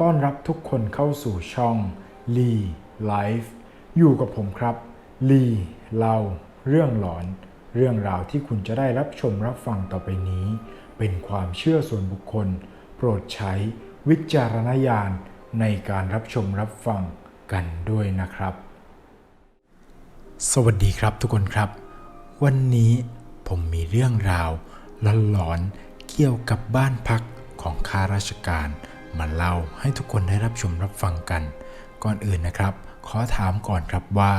ต้อนรับทุกคนเข้าสู่ช่องลีไลฟ์อยู่กับผมครับลีเล่าเรื่องหลอน เรื่องราวที่คุณจะได้รับชมรับฟังต่อไปนี้ เป็นความเชื่อส่วนบุคคล โปรดใช้วิจารณญาณในการรับชมรับฟังกันด้วยนะครับ สวัสดีครับทุกคนครับ วันนี้ผมมีเรื่องราวหลอนๆเกี่ยวกับบ้านพักของข้าราชการ มาเล่าให้ทุกคนได้รับชมรับฟังกัน ก่อนอื่นนะครับ ขอถามก่อนครับว่า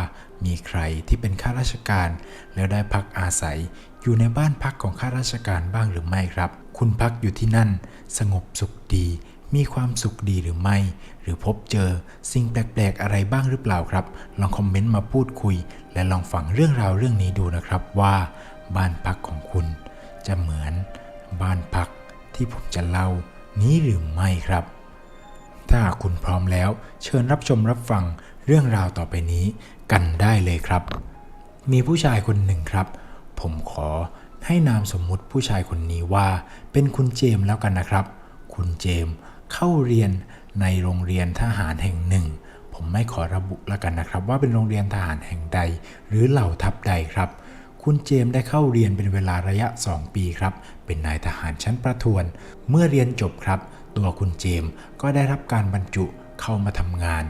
มีใครที่เป็นข้าราชการ แล้วได้พักอาศัย อยู่ในบ้านพักของข้าราชการบ้างหรือไม่ครับ คุณพักอยู่ที่นั่น สงบสุขดี มีความสุขดีหรือไม่ หรือพบเจอสิ่งแปลกๆอะไรบ้างหรือเปล่าครับ ลองคอมเมนต์มาพูดคุย และลองฟังเรื่องราวเรื่องนี้ดูนะครับว่า บ้านพักของคุณ จะเหมือน บ้านพักที่ผมจะเล่า นี้หรือไม่ครับ ถ้าคุณพร้อมแล้ว เชิญรับชมรับฟังเรื่องราวต่อไปนี้กันได้เลยครับ มีผู้ชายคนหนึ่งครับ ผมขอให้นามสมมุติผู้ชายคนนี้ว่า เป็นคุณเจมส์แล้วกันนะครับ คุณเจมส์เข้าเรียนในโรงเรียนทหารแห่งหนึ่ง ผมไม่ขอระบุแล้วกันนะครับ ว่าเป็นโรงเรียนทหารแห่งใด หรือเหล่าทัพใดครับ คุณเจมส์ได้เข้าเรียนเป็นเวลาระยะ 2 ปีครับ เป็นนายทหารชั้นประทวน เมื่อเรียนจบครับ ตัวคุณเจมส์ก็ได้รับการบรรจุเข้ามาทำงาน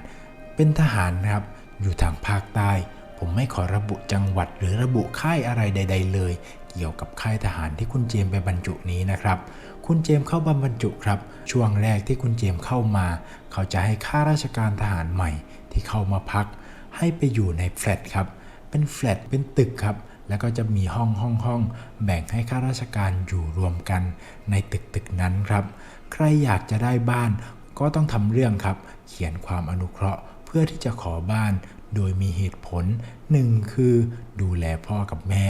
เป็นทหารนะครับ อยู่ทางภาคใต้ ผมไม่ขอระบุจังหวัดหรือระบุค่ายอะไรใด ๆ เลย เกี่ยวกับค่ายทหารที่คุณเจมส์ไปบรรจุนี้นะครับ คุณเจมส์เข้าบรรจุครับ ช่วงแรกที่คุณเจมส์เข้ามา เขาจะให้ข้าราชการทหารใหม่ที่เข้ามาพัก ให้ไปอยู่ในแฟลตครับ เป็นแฟลตเป็นตึกครับ แล้วก็จะมีห้องห้องห้องแบ่งให้ข้าราชการอยู่รวมกันในตึกตึกนั้นครับ ใครอยากจะได้บ้านก็ต้องทำเรื่องครับ เขียนความอนุเคราะห์ เพื่อที่จะขอบ้าน โดยมีเหตุผลหนึ่งคือดูแลพ่อกับแม่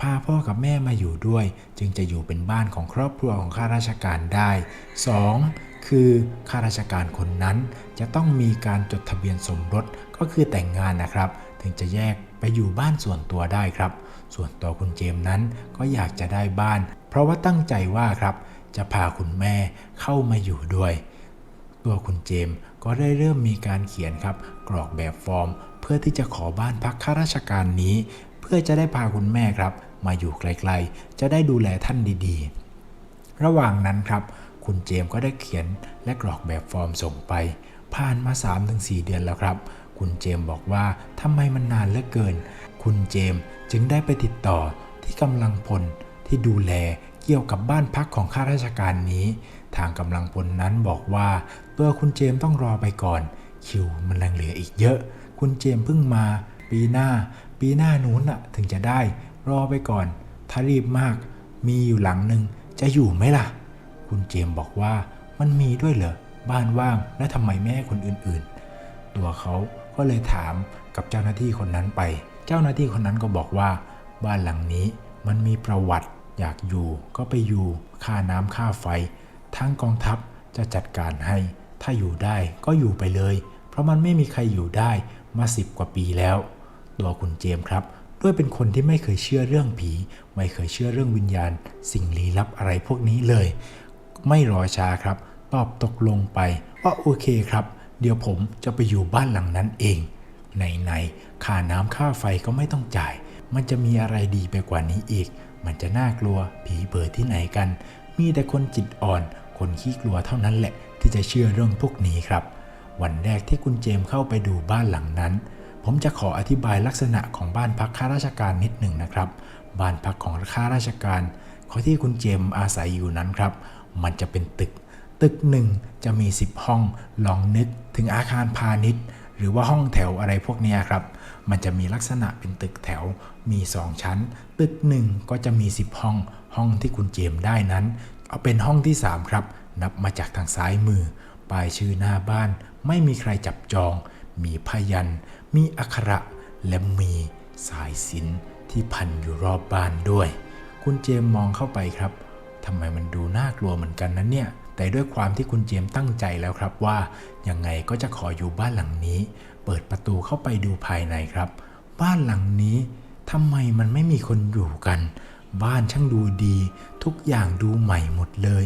พาพ่อกับแม่มาอยู่ด้วย จึงจะอยู่เป็นบ้านของครอบครัวของข้าราชการได้ 2. คือข้าราชการคนนั้น จะต้องมีการจดทะเบียนสมรสก็คือแต่งงานนะครับ ถึงจะแยกไปอยู่บ้านส่วนตัวได้ครับ ส่วนตัวคุณเจมส์นั้นก็อยากจะได้บ้าน เพราะว่าตั้งใจว่าครับ จะพาคุณแม่เข้ามาอยู่ด้วย ตัวคุณเจมส์ก็ได้เริ่มมีการเขียนครับ กรอกแบบฟอร์ม เพื่อที่จะขอบ้านพักข้าราชการนี้ เพื่อจะได้พาคุณแม่ครับ มาอยู่ไกลๆ จะได้ดูแลท่านดีๆ ระหว่างนั้นครับ คุณเจมส์ก็ได้เขียนและกรอกแบบฟอร์มส่งไป ผ่านมา 3-4 เดือนแล้วครับ คุณเจมส์บอกว่าทำไมมันนานเหลือเกิน คุณเจมส์จึงได้ไปติดต่อที่กำลังพลที่ดูแลเกี่ยวกับบ้านพักของข้าราชการนี้ ทางกำลังพลนั้นบอกว่า ตัวคุณเจมส์ต้องรอไปก่อน คิวมันยังเหลืออีกเยอะ คุณเจมส์เพิ่งมา ปีหน้า ปีหน้านู้นอะถึงจะได้ รอไปก่อน ถ้ารีบมาก มีอยู่หลังหนึ่งจะอยู่ไหมล่ะ คุณเจมส์บอกว่ามันมีด้วยเหรอบ้านว่างและทำไมไม่ให้คนอื่นๆ ตัวเขาก็เลยถามกับเจ้าหน้าที่คนนั้นไป เจ้าหน้าที่คนนั้นก็บอกว่า บ้านหลังนี้มันมีประวัติอยากอยู่ก็ไปอยู่ค่าน้ำค่าไฟทั้งกองทัพจะจัดการให้ ถ้าอยู่ได้ก็อยู่ไปเลย เพราะมันไม่มีใครอยู่ได้มาสิบกว่าปีแล้ว ตัวคุณเจมส์ครับ ด้วยเป็นคนที่ไม่เคยเชื่อเรื่องผี ไม่เคยเชื่อเรื่องวิญญาณ สิ่งลี้ลับอะไรพวกนี้เลย ไม่รอช้าครับ ตอบตกลงไปว่าโอเคครับ เดี๋ยวผมจะไปอยู่บ้านหลังนั้นเอง ไหนๆค่าน้ำค่าไฟก็ไม่ต้องจ่าย มันจะมีอะไรดีไปกว่านี้อีก มันจะน่ากลัวผีเบิดที่ไหนกัน มีแต่คนจิตอ่อน คนขี้กลัวเท่านั้นแหละ ที่จะเชื่อเรื่องพวกนี้ครับ วันแรกที่คุณเจมเข้าไปดูบ้านหลังนั้น ผมจะขออธิบายลักษณะของบ้านพักข้าราชการนิดหนึ่งนะครับ บ้านพักของข้าราชการขอที่คุณเจมอาศัยอยู่นั้นครับ มันจะเป็นตึก ตึกหนึ่งจะมี 10 ห้อง ลองนึกถึงอาคารพาณิชย์ หรือว่าห้องแถวอะไรพวกนี้ครับ มันจะมีลักษณะเป็นตึกแถวมี 2 ชั้น ตึกหนึ่งก็จะมี 10 ห้อง ห้องที่คุณเจมได้นั้น เอาเป็นห้องที่ 3 ครับ นับมาจากทางซ้ายมือป้ายชื่อหน้าบ้าน ไม่มีใครจับจอง มีพยัน มีอักขระ และมีสายสินที่พันอยู่รอบบ้านด้วย คุณเจมมองเข้าไปครับทำไมมันดูน่ากลัวเหมือนกันนะเนี่ย แต่ด้วยความที่คุณเจมส์ตั้งใจแล้วครับว่ายังไงก็จะขออยู่บ้านหลังนี้ เปิดประตูเข้าไปดูภายในครับ บ้านหลังนี้ทำไมมันไม่มีคนอยู่กัน บ้านช่างดูดี ทุกอย่างดูใหม่หมดเลย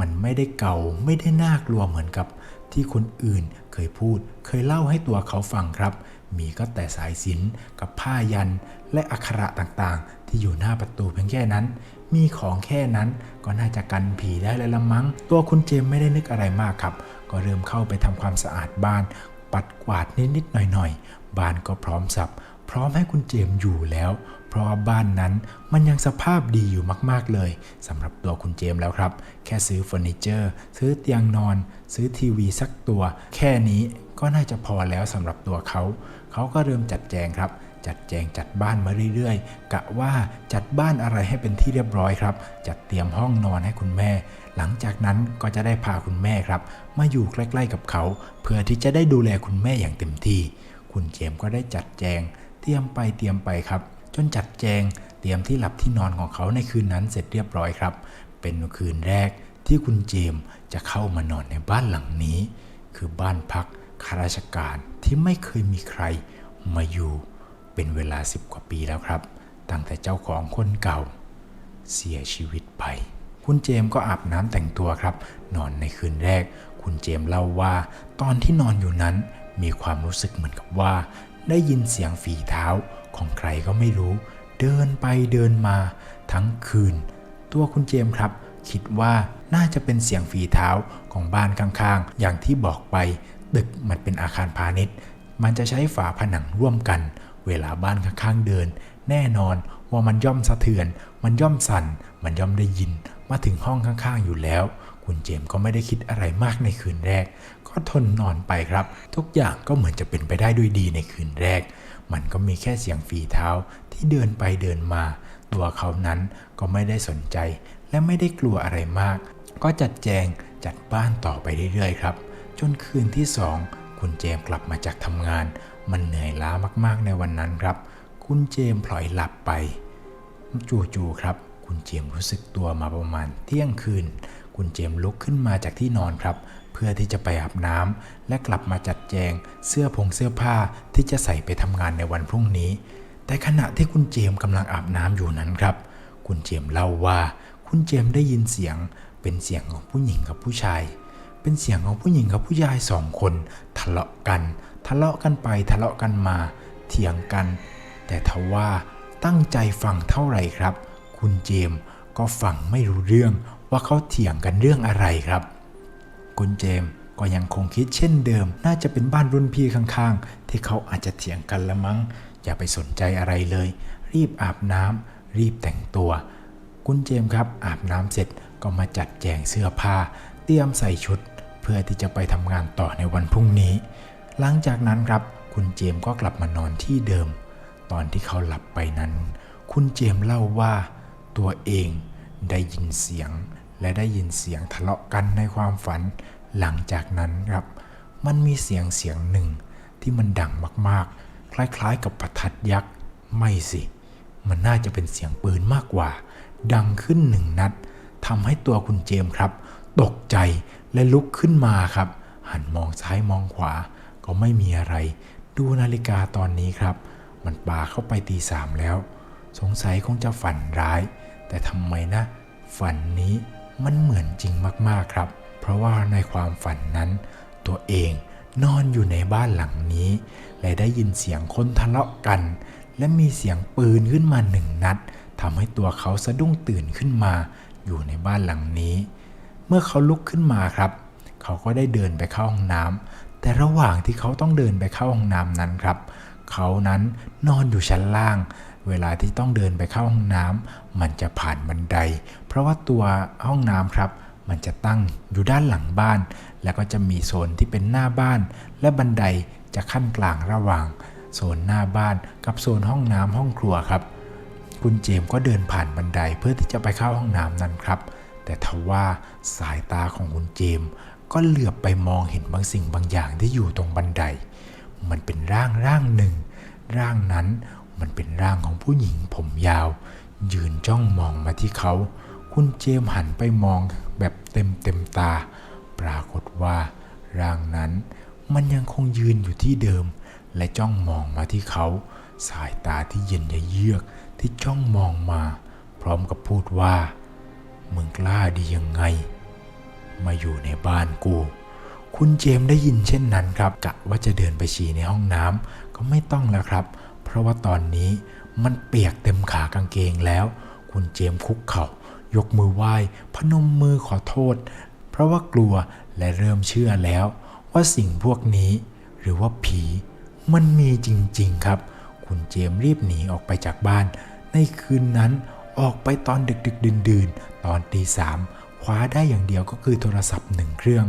มันไม่ได้เก่าไม่ได้น่ากลัวเหมือนกับ ที่คนอื่นเคยพูด เคยเล่าให้ตัวเขาฟังครับ มีก็แต่สายสินกับผ้ายันและอักขระต่างๆ ที่อยู่หน้าประตูเพียงแค่นั้น มีของแค่นั้นก็น่าจะกันผีได้เลยละมั้ง ตัวคุณเจมไม่ได้นึกอะไรมากครับ ก็เริ่มเข้าไปทำความสะอาดบ้าน ปัดกวาดนิดๆหน่อยๆบ้านก็พร้อมสับ พร้อมให้คุณเจมอยู่แล้ว เพราะบ้านนั้นมันยังสภาพดีอยู่มากๆเลยสำหรับตัวคุณเจมแล้วครับ แค่ซื้อเฟอร์นิเจอร์ ซื้อเตียงนอน ซื้อทีวีสักตัว แค่นี้ ก็น่าจะพอแล้วสำหรับตัวเขา เขาก็เริ่มจัดแจงครับ จัดแจงจัดบ้านมาเรื่อยๆ กะว่าจัดบ้านอะไรให้เป็นที่เรียบร้อยครับ จัดเตรียมห้องนอนให้คุณแม่ หลังจากนั้นก็จะได้พาคุณแม่ครับ มาอยู่ใกล้ๆกับเขา เพื่อที่จะได้ดูแลคุณแม่อย่างเต็มที่ คุณเจมก็ได้จัดแจง เตรียมไปเตรียมไปครับ จนจัดแจง เตรียมที่หลับที่นอนของเขาในคืนนั้นเสร็จเรียบร้อยครับ เป็นคืนแรกที่คุณเจมจะเข้ามานอนในบ้านหลังนี้ คือบ้านพัก ข้าราชการที่ไม่เคยมีใครมาอยู่เป็นเวลาสิบกว่าปีแล้วครับ ตั้งแต่เจ้าของคนเก่า เสียชีวิตไป คุณเจมส์ก็อาบน้ำแต่งตัวครับ นอนในคืนแรก คุณเจมส์เล่าว่า ตอนที่นอนอยู่นั้นมีความรู้สึกเหมือนกับว่า ได้ยินเสียงฝีเท้าของใครก็ไม่รู้ เดินไปเดินมาทั้งคืน ตัวคุณเจมส์ครับ คิดว่าน่าจะเป็นเสียงฝีเท้าของบ้านข้างๆ อย่างที่บอกไป ตึกมันเป็นอาคารพาณิชย์ มันจะใช้ฝาผนังร่วมกัน เวลาบ้านข้างๆเดิน แน่นอนว่ามันย่อมสะเทือน มันย่อมสั่น มันย่อมได้ยิน มาถึงห้องข้างๆอยู่แล้ว คุณเจมส์ก็ไม่ได้คิดอะไรมากในคืนแรก ก็ทนนอนไปครับ ทุกอย่างก็เหมือนจะเป็นไปได้ด้วยดีในคืนแรก มันก็มีแค่เสียงฝีเท้าที่เดินไปเดินมา ตัวเขานั้นก็ไม่ได้สนใจ และไม่ได้กลัวอะไรมาก ก็จัดแจงจัดบ้านต่อไปเรื่อยๆครับ จนคืนที่สองคุณเจมกลับมาจากทำงาน มันเหนื่อยล้ามากๆในวันนั้นครับ คุณเจมพลอยหลับไป จู่ๆครับ คุณเจมรู้สึกตัวมาประมาณเที่ยงคืน คุณเจมลุกขึ้นมาจากที่นอนครับ เพื่อที่จะไปอาบน้ำและกลับมาจัดแจง เสื้อผงเสื้อผ้าที่จะใส่ไปทำงานในวันพรุ่งนี้ แต่ขณะที่คุณเจมกำลังอาบน้ำอยู่นั้นครับ คุณเจมเล่าว่า คุณเจมได้ยินเสียงเป็นเสียงของผู้หญิงกับผู้ชาย เป็นเสียงของผู้หญิงกับผู้ชายสองคนทะเลาะกัน ทะเลาะกันไปทะเลาะกันมา เถียงกัน แต่ทว่าตั้งใจฟังเท่าไหร่ครับ คุณเจมส์ก็ฟังไม่รู้เรื่องว่าเขาเถียงกันเรื่องอะไรครับ คุณเจมส์ก็ยังคงคิดเช่นเดิม น่าจะเป็นบ้านรุ่นพี่ข้างๆ ที่เขาอาจจะเถียงกันละมั้ง อย่าไปสนใจอะไรเลย รีบอาบน้ำรีบแต่งตัว คุณเจมส์ครับอาบน้ำเสร็จก็มาจัดแจงเสื้อผ้า เตรียมใส่ชุด เพื่อที่จะไปทำงานต่อในวันพรุ่งนี้ หลังจากนั้นครับ คุณเจมส์ก็กลับมานอนที่เดิม ตอนที่เขาหลับไปนั้น คุณเจมส์เล่าว่าตัวเองได้ยินเสียง และได้ยินเสียงทะเลาะกันในความฝัน หลังจากนั้นครับ มันมีเสียงเสียงหนึ่งที่มันดังมากๆ คล้ายๆ กับประทัดยักษ์ ไม่สิ มันน่าจะเป็นเสียงปืนมากกว่า ดังขึ้นหนึ่งนัดทำให้ตัวคุณเจมส์ครับ ตกใจและลุกขึ้นมาครับ หันมองซ้ายมองขวา ก็ไม่มีอะไร ดูนาฬิกาตอนนี้ครับ มันปาเข้าไปตีสามแล้ว สงสัยคงจะฝันร้าย แต่ทำไมนะ ฝันนี้มันเหมือนจริงมากๆครับ เพราะว่าในความฝันนั้น ตัวเองนอนอยู่ในบ้านหลังนี้ และได้ยินเสียงคนทะเลาะกัน และมีเสียงปืนขึ้นมาหนึ่งนัดทำให้ตัวเขาสะดุ้งตื่นขึ้นมา อยู่ในบ้านหลังนี้ เมื่อเขาลุกขึ้นมาครับ เขาก็ได้เดินไปเข้าห้องน้ำแต่ระหว่างที่เขาต้องเดินไปเข้าห้องน้ำนั้นครับ เขานั้นนอนอยู่ชั้นล่าง เวลาที่ต้องเดินไปเข้าห้องน้ำมันจะผ่านบันได เพราะว่าตัวห้องน้ำครับ มันจะตั้งอยู่ด้านหลังบ้าน แล้วก็จะมีโซนที่เป็นหน้าบ้าน และบันไดจะขั้นกลางระหว่างโซนหน้าบ้านกับโซนห้องน้ำห้องครัวครับ คุณเจมส์ก็เดินผ่านบันไดเพื่อที่จะไปเข้าห้องน้ำนั้นครับ แต่ทว่าสายตาของคุณเจมส์ก็เหลือบไปมองเห็นบางสิ่งบางอย่างที่อยู่ตรงบันได มันเป็นร่างร่างหนึ่ง ร่างนั้นมันเป็นร่างของผู้หญิงผมยาว ยืนจ้องมองมาที่เขา คุณเจมส์หันไปมองแบบเต็มเต็มตา ปรากฏว่า ร่างนั้นมันยังคงยืนอยู่ที่เดิม และจ้องมองมาที่เขา สายตาที่เย็นยเยือกที่จ้องมองมา พร้อมกับพูดว่า มึงกล้าดียังไง มาอยู่ในบ้านกู คุณเจมส์ได้ยินเช่นนั้นครับกะว่าจะเดินไปฉี่ในห้องน้ำก็ไม่ต้องแล้วครับ เพราะว่าตอนนี้มันเปียกเต็มขากางเกงแล้ว คุณเจมส์คุกเข่ายกมือไหว้ พนมมือขอโทษ เพราะว่ากลัวและเริ่มเชื่อแล้ว ว่าสิ่งพวกนี้ หรือว่าผีมันมีจริงๆครับ คุณเจมส์รีบหนีออกไปจากบ้าน ในคืนนั้นออกไปตอนดึกๆดื่นๆ ตอนตีสามคว้าได้อย่างเดียวก็คือโทรศัพท์หนึ่งเครื่อง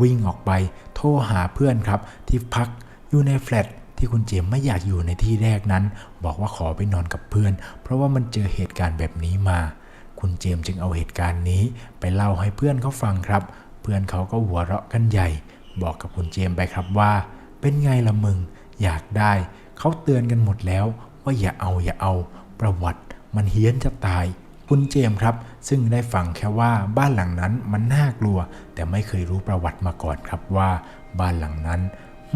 วิ่งออกไป โทรหาเพื่อนครับ ที่พักอยู่ในแฟลตที่คุณเจมไม่อยากอยู่ในที่แรกนั้น บอกว่าขอไปนอนกับเพื่อน เพราะว่ามันเจอเหตุการณ์แบบนี้มา คุณเจมจึงเอาเหตุการณ์นี้ ไปเล่าให้เพื่อนเขาฟังครับ เพื่อนเขาก็หัวเราะกันใหญ่ บอกกับคุณเจมไปครับว่า เป็นไงละมึง อยากได้ เขาเตือนกันหมดแล้ว ว่าอย่าเอาอย่าเอา ประวัติ มันเฮี้ยนจะตาย คุณเจมส์ครับ ซึ่งได้ฟังแค่ว่าบ้านหลังนั้นมันน่ากลัว แต่ไม่เคยรู้ประวัติมาก่อนครับว่า บ้านหลังนั้น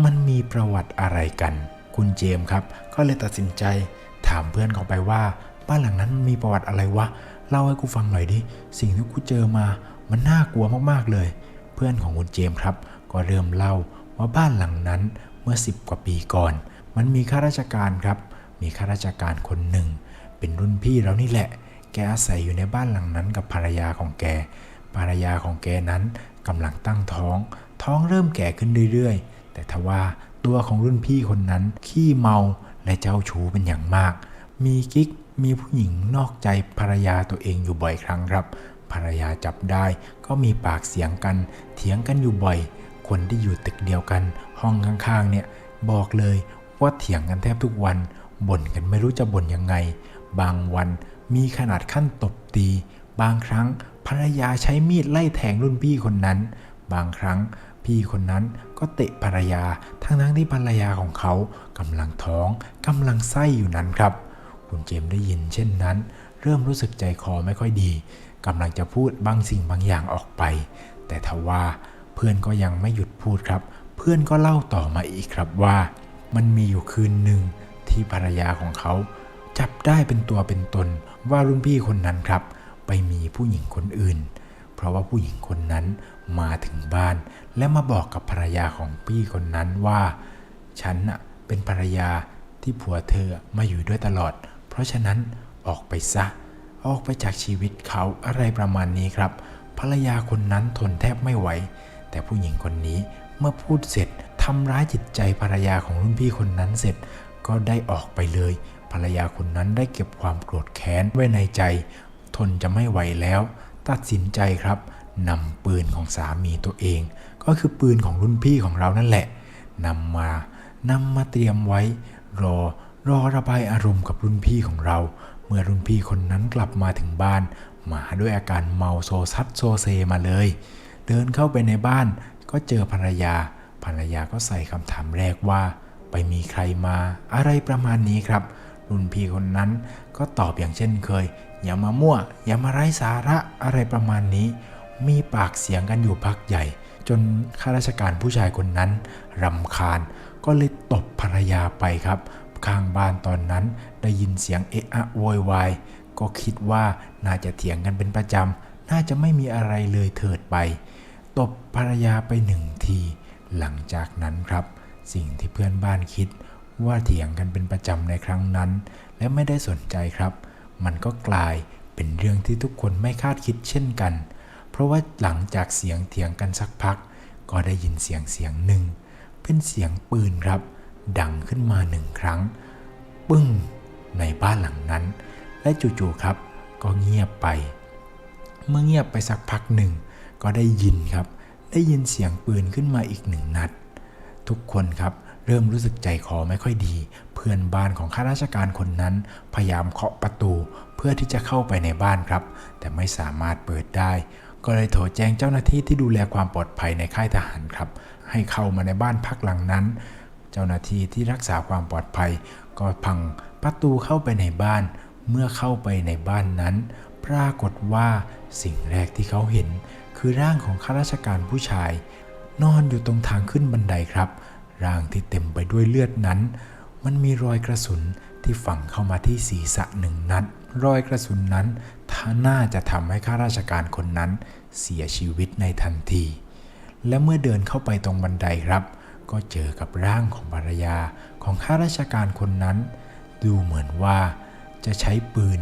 มันมีประวัติอะไรกัน คุณเจมส์ครับ ก็เลยตัดสินใจ ถามเพื่อนเขาไปว่า บ้านหลังนั้นมีประวัติอะไรวะเล่าให้กูฟังหน่อยดิสิ่งที่กูเจอมา มันน่ากลัวมากๆเลย เพื่อนของคุณเจมส์ครับ ก็เริ่มเล่าว่าบ้านหลังนั้นเมื่อ 10 กว่าปีก่อน มันมีข้าราชการครับ มีข้าราชการคนหนึ่ง เป็นรุ่นพี่เรานี่แหละ กอาศัยอยู่ในบ้านหลังนั้นกับภรรยาของแก ภรรยาของแกนั้นกำลังตั้งท้อง ท้องเริ่มแก่ขึ้นเรื่อยๆ แต่ทว่าตัวของรุ่นพี่คนนั้นขี้เมาและเจ้าชู้เป็นอย่างมาก มีกิ๊กมีผู้หญิงนอกใจภรรยาตัวเองอยู่บ่อยครั้งครับ ภรรยาจับได้ก็มีปากเสียงกัน เถียงกันอยู่บ่อย คนที่อยู่ตึกเดียวกัน ห้องข้างๆเนี่ยบอกเลยว่าเถียงกันแทบทุกวันบ่นกันไม่รู้จะบ่นยังไง บางวัน มีขนาดขั้นตบตี บางครั้งภรรยาใช้มีดไล่แทงรุ่นพี่คนนั้น บางครั้งพี่คนนั้นก็เตะภรรยา ทั้งทั้งๆที่ภรรยาของเขากำลังท้องกำลังไส้อยู่นั้นครับ คุณเจมส์ได้ยินเช่นนั้น เริ่มรู้สึกใจคอไม่ค่อยดีกำลังจะพูดบางสิ่งบางอย่างออกไป แต่ทว่าเพื่อนก็ยังไม่หยุดพูดครับ เพื่อนก็เล่าต่อมาอีกครับว่า มันมีอยู่คืนหนึ่งที่ภรรยาของเขา จับได้เป็นตัวเป็นตน ว่ารุ่นพี่คนนั้นครับ ไปมีผู้หญิงคนอื่น เพราะว่าผู้หญิงคนนั้นมาถึงบ้าน และมาบอกกับภรรยาของพี่คนนั้นว่า ฉันน่ะเป็นภรรยาที่ผัวเธอมาอยู่ด้วยตลอด เพราะฉะนั้นออกไปซะ ออกไปจากชีวิตเขาอะไรประมาณนี้ครับ ภรรยาคนนั้นทนแทบไม่ไหว แต่ผู้หญิงคนนี้เมื่อพูดเสร็จทำร้ายจิตใจภรรยาของรุ่นพี่คนนั้นเสร็จก็ได้ออกไปเลย ภรรยาคนนั้นได้เก็บความโกรธแค้นไว้ในใจ ทนจะไม่ไหวแล้ว ตัดสินใจครับนำปืนของสามีตัวเอง ก็คือปืนของรุ่นพี่ของเรานั่นแหละนำมานำมาเตรียมไว้ รอรอระบายอารมณ์กับรุ่นพี่ของเรา เมื่อรุ่นพี่คนนั้นกลับมาถึงบ้าน มาด้วยอาการเมาโซซัดโซเซมาเลย เดินเข้าไปในบ้าน ก็เจอภรรยา ภรรยาก็ใส่คำถามแรกว่า ไปมีใครมา อะไรประมาณนี้ครับ รุ่นพี่คนนั้นก็ตอบอย่างเช่นเคย อย่ามามั่ว อย่ามาไร้สาระอะไรประมาณนี้ มีปากเสียงกันอยู่พักใหญ่ จนข้าราชการผู้ชายคนนั้นรำคาญ ก็เลยตบภรรยาไปครับ ข้างบ้านตอนนั้นได้ยินเสียงเอะอะโวยวายก็คิดว่าน่าจะเถียงกันเป็นประจำ น่าจะไม่มีอะไรเลยเถิดไป ตบภรรยาไปหนึ่งที หลังจากนั้นครับ สิ่งที่เพื่อนบ้านคิด ว่าเถียงกันเป็นประจำในครั้งนั้น และไม่ได้สนใจครับ มันก็กลายเป็นเรื่องที่ทุกคนไม่คาดคิดเช่นกัน เพราะว่าหลังจากเสียงเถียงกันสักพัก ก็ได้ยินเสียงเสียงหนึ่ง เป็นเสียงปืนครับ ดังขึ้นมาหนึ่งครั้ง ปึ้ง ในบ้านหลังนั้น และจู่ๆครับ ก็เงียบไป เมื่อเงียบไปสักพักหนึ่ง ก็ได้ยินครับ ได้ยินเสียงปืนขึ้นมาอีกหนึ่งนัด ทุกคนครับ เริ่มรู้สึกใจคอไม่ค่อยดี เพื่อนบ้านของข้าราชการคนนั้น พยายามเคาะประตูเพื่อที่จะเข้าไปในบ้านครับ แต่ไม่สามารถเปิดได้ ก็เลยโทรแจ้งเจ้าหน้าที่ที่ดูแลความปลอดภัยในค่ายทหารครับ ให้เข้ามาในบ้านพักหลังนั้น เจ้าหน้าที่ที่รักษาความปลอดภัย ก็พังประตูเข้าไปในบ้าน เมื่อเข้าไปในบ้านนั้น ปรากฏว่าสิ่งแรกที่เขาเห็น คือร่างของข้าราชการผู้ชาย นอนอยู่ตรงทางขึ้นบันไดครับ ร่างที่เต็มไปด้วยเลือดนั้น มันมีรอยกระสุนที่ฝังเข้ามาที่ศีรษะหนึ่งนัด รอยกระสุนนั้นท่าน่าจะทำให้ข้าราชการคนนั้นเสียชีวิตในทันที และเมื่อเดินเข้าไปตรงบันไดครับ ก็เจอกับร่างของภรรยาของข้าราชการคนนั้น ดูเหมือนว่าจะใช้ปืน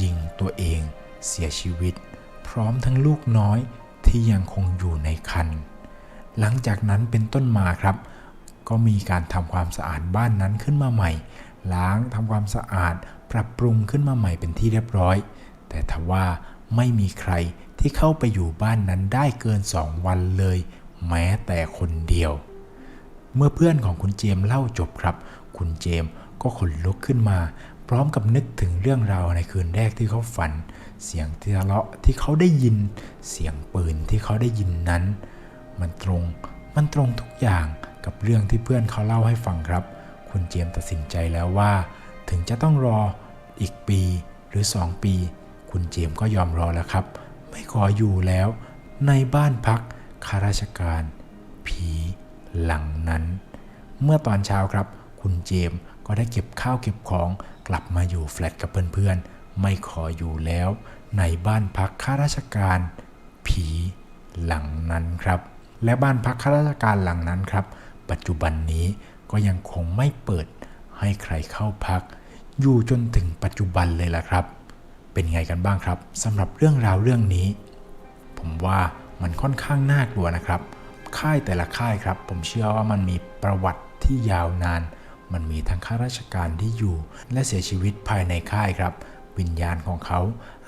ยิงตัวเองเสียชีวิต พร้อมทั้งลูกน้อยที่ยังคงอยู่ในคัน หลังจากนั้นเป็นต้นมาครับ ก็มีการทำความสะอาดบ้านนั้นขึ้นมาใหม่ ล้างทำความสะอาด ปรับปรุงขึ้นมาใหม่เป็นที่เรียบร้อย แต่ทว่าไม่มีใครที่เข้าไปอยู่บ้านนั้นได้เกินสองวันเลย แม้แต่คนเดียว เมื่อเพื่อนของคุณเจมส์เล่าจบครับ คุณเจมส์ก็ขนลุกขึ้นมา พร้อมกับนึกถึงเรื่องราวในคืนแรกที่เขาฝัน เสียงที่ทะเลาะที่เขาได้ยิน เสียงปืนที่เขาได้ยินนั้น มันตรง มันตรงทุกอย่าง กับเรื่องที่เพื่อนเขาเล่าให้ฟังครับ คุณเจมส์ตัดสินใจแล้วว่า ถึงจะต้องรออีกปีหรือ 2 ปี คุณเจมส์ก็ยอมรอแล้วครับ ไม่ขออยู่แล้ว ในบ้านพักข้าราชการ ผีหลังนั้น เมื่อตอนเช้าครับ คุณเจมส์ก็ได้เก็บข้าวเก็บของกลับมาอยู่แฟลตกับเพื่อนๆ ไม่ขออยู่แล้ว ในบ้านพักข้าราชการ ผีหลังนั้นครับ และบ้านพักข้าราชการหลังนั้นครับ ปัจจุบันนี้ก็ยังคงไม่เปิดให้ใครเข้าพัก อยู่จนถึงปัจจุบันเลยล่ะครับ เป็นไงกันบ้างครับสำหรับเรื่องราวเรื่องนี้ ผมว่ามันค่อนข้างน่ากลัวนะครับ ค่ายแต่ละค่ายครับ ผมเชื่อว่ามันมีประวัติที่ยาวนาน มันมีทั้งข้าราชการที่อยู่ และเสียชีวิตภายในค่ายครับ วิญญาณของเขา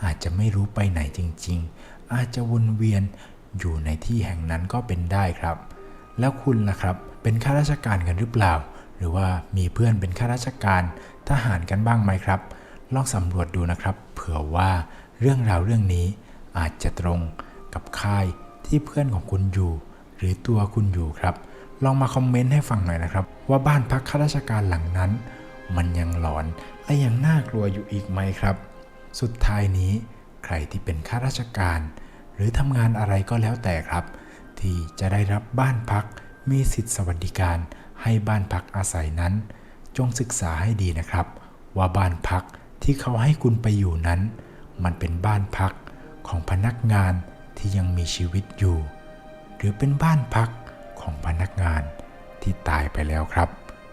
อาจจะไม่รู้ไปไหนจริง ๆ อาจจะวนเวียนอยู่ในที่แห่งนั้นก็เป็นได้ครับ แล้วคุณล่ะครับ เป็นข้าราชการกันหรือเปล่า หรือว่ามีเพื่อนเป็นข้าราชการทหารกันบ้างไหมครับ ลองสำรวจดูนะครับ เผื่อว่าเรื่องราวเรื่องนี้อาจจะตรงกับค่ายที่เพื่อนของคุณอยู่ หรือตัวคุณอยู่ครับ ลองมาคอมเมนต์ให้ฟังหน่อยนะครับ ว่าบ้านพักข้าราชการหลังนั้น มันยังหลอนและยังน่ากลัวอยู่อีกไหมครับ สุดท้ายนี้ใครที่เป็นข้าราชการ หรือทำงานอะไรก็แล้วแต่ครับ ที่จะได้รับบ้านพักมีสิทธิสวัสดิการให้บ้านพักอาศัยนั้น จงศึกษาให้ดีนะครับ ว่าบ้านพักที่เขาให้คุณไปอยู่นั้น มันเป็นบ้านพักของพนักงานที่ยังมีชีวิตอยู่ หรือเป็นบ้านพักของพนักงานที่ตายไปแล้วครับ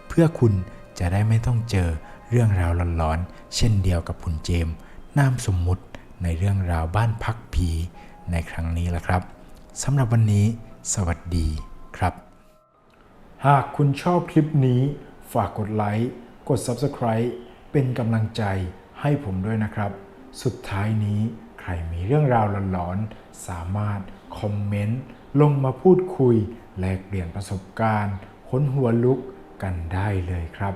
เพื่อคุณจะได้ไม่ต้องเจอเรื่องราวหลอนๆเช่นเดียวกับคุณเจมส์นามสมมุติในเรื่องราวบ้านพักผีในครั้งนี้ละครับ สำหรับวันนี้ สวัสดีครับ หากคุณชอบคลิปนี้ ฝากกดไลค์กด Subscribe เป็นกำลังใจให้ผมด้วยนะครับ สุดท้ายนี้ใครมีเรื่องราวหลอนๆ สามารถคอมเมนต์ ลงมาพูดคุย แลกเปลี่ยนประสบการณ์ค้นหัวลุกกันได้เลยครับ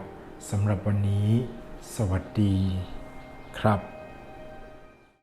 สำหรับวันนี้ สวัสดีครับ